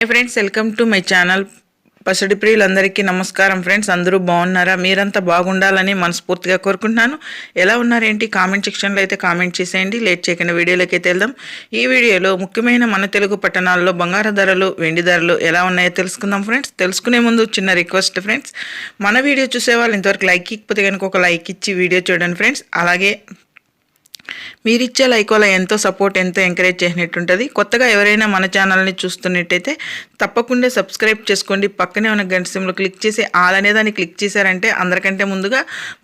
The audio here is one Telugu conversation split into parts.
Friends welcome to my channel పసిడి ప్రియులందరికీ నమస్కారం ఫ్రెండ్స్ అందరూ బాగున్నారా మీరంతా బాగుండాలని మనస్ఫూర్తిగా కోరుకుంటున్నాను ఎలా ఉన్నారేంటి కామెంట్ సెక్షన్లో అయితే కామెంట్ చేసేయండి లేట్ చేయకుండా వీడియోలోకి అయితే వెళ్దాం ఈ వీడియోలో ముఖ్యమైన మన తెలుగు పట్టణాల్లో బంగారు ధరలు వెండి ధరలు ఎలా ఉన్నాయో తెలుసుకుందాం ఫ్రెండ్స్ తెలుసుకునే ముందు చిన్న రిక్వెస్ట్ ఫ్రెండ్స్ మన వీడియో చూసే వాళ్ళు ఇంతవరకు లైక్ ఇకపోతే కనుక ఒక లైక్ ఇచ్చి వీడియో చూడండి ఫ్రెండ్స్ అలాగే మీరిచ్చే లైక్ వల్ల ఎంతో సపోర్ట్ ఎంతో ఎంకరేజ్ చేసినట్టుంటుంది. కొత్తగా ఎవరైనా మన ఛానల్ని చూస్తున్నట్టయితే తప్పకుండా సబ్స్క్రైబ్ చేసుకోండి. పక్కనే ఉన్న గంట సిమ్లో క్లిక్ చేసి ఆల్ అనే దాన్ని క్లిక్ చేశారంటే అందరికంటే ముందుగా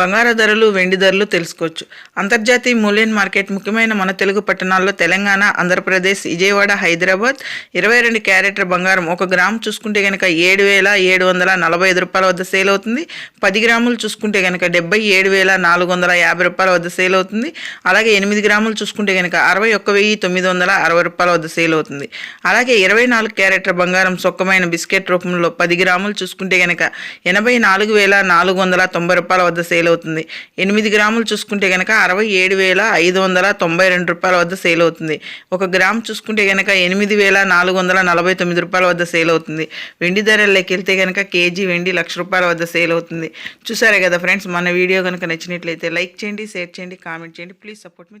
బంగారు ధరలు వెండి ధరలు తెలుసుకోవచ్చు. అంతర్జాతీయ మూల్యం మార్కెట్ ముఖ్యమైన మన తెలుగు పట్టణాల్లో తెలంగాణ ఆంధ్రప్రదేశ్ విజయవాడ హైదరాబాద్ ఇరవై రెండు క్యారెటర్ బంగారం. ఒక గ్రామ్ చూసుకుంటే కనుక ఏడు వేల ఏడు వందల నలభై ఐదు రూపాయల వద్ద సేల్ అవుతుంది. పది గ్రాములు చూసుకుంటే కనుక డెబ్బై ఏడు వేల నాలుగు వందల యాభై రూపాయల వద్ద సేల్ అవుతుంది. అలాగే ఎనిమిది గ్రాములు చూసుకుంటే కనుక అరవై ఒక్క వెయ్యి తొమ్మిది వందల అరవై రూపాయల వద్ద సేల్ అవుతుంది. అలాగే ఇరవై నాలుగు క్యారెట్ల బంగారం సొక్కమైన బిస్కెట్ రూపంలో పది గ్రాములు చూసుకుంటే కనుక ఎనభై నాలుగు వేల నాలుగు వందల తొంభై రూపాయల వద్ద సేల్ అవుతుంది. ఎనిమిది గ్రాములు చూసుకుంటే కనుక అరవై ఏడు వేల ఐదు వందల తొంభై రెండు రూపాయల వద్ద సేల్ అవుతుంది. ఒక గ్రామ్ చూసుకుంటే కనుక ఎనిమిది వేల నాలుగు వందల నలభై తొమ్మిది రూపాయల వద్ద సేల్ అవుతుంది. వెండి ధరల్లోకి వెళ్తే కనుక కేజీ వెండి లక్ష రూపాయల వద్ద సేల్ అవుతుంది. చూసారే కదా ఫ్రెండ్స్ మన వీడియో కనుక నచ్చినట్లయితే లైక్ చేయండి షేర్ చేయండి కామెంట్ చేయండి. Please support me